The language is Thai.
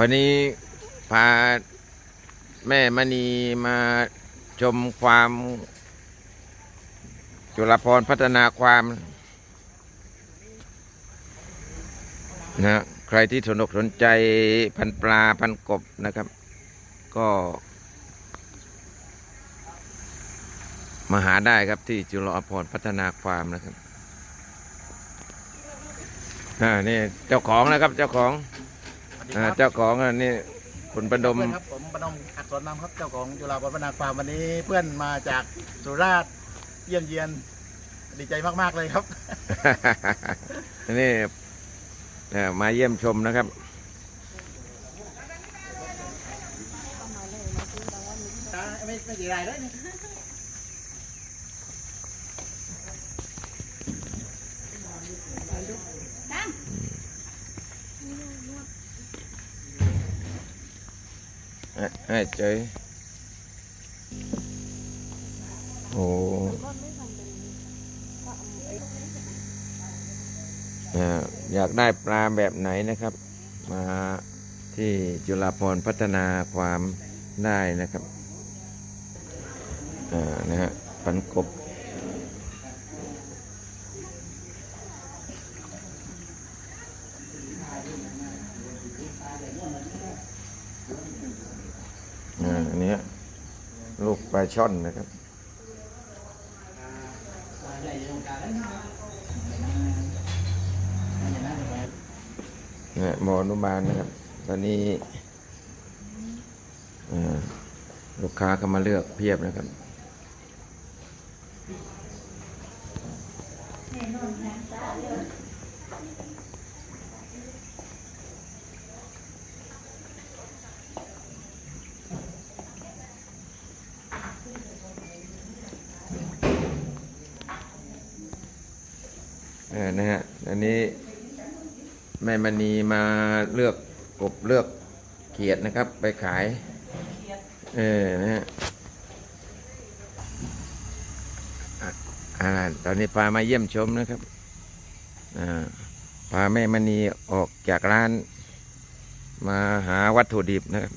วันนี้พาแม่มณีมาชมความ จุฬาพรพัฒนาความนะใครที่สนกสนใจพันปลาพันกบนะครับ ก็ มาหาได้ครับที่จุฬาพรพัฒนาความนะครับอ่านี่เจ้าของนะครับเจ้าของ อ่าครับเจ้าของอันนี้คุณประดม เพื่อนครับผมประดมอักษรนำครับเจ้าของจุฬาภรณาความวันนี้ เพื่อนมาจากสุราษฎร์เยี่ยมเยียนดีใจมากๆเลยครับ นี่เอ่อมาเยี่ยมชมนะครับ ไม่ไม่กี่รายเลยนี่ ให้ให้เจโอ้เอ่อยากได้ปลาแบบไหนนะครับ มาที่จุฬาพรพัฒนาความได้นะครับอ่านะฮะปันกบ อันนี้ลูกปลาช่อนนะครับนะหมอนุบาลนะครับ ตอนนี้ลูกค้าก็มาเลือกเพียบนะครับ เออนะฮะอันนี้แม่มณีมาเลือกกบเลือกเขียดนะครับ ไปขาย เออนะฮะอะอ่าตอนนี้พามาเยี่ยมชมนะครับอ่าพาแม่มณีออกจากร้าน มาหาวัตถุดิบนะครับ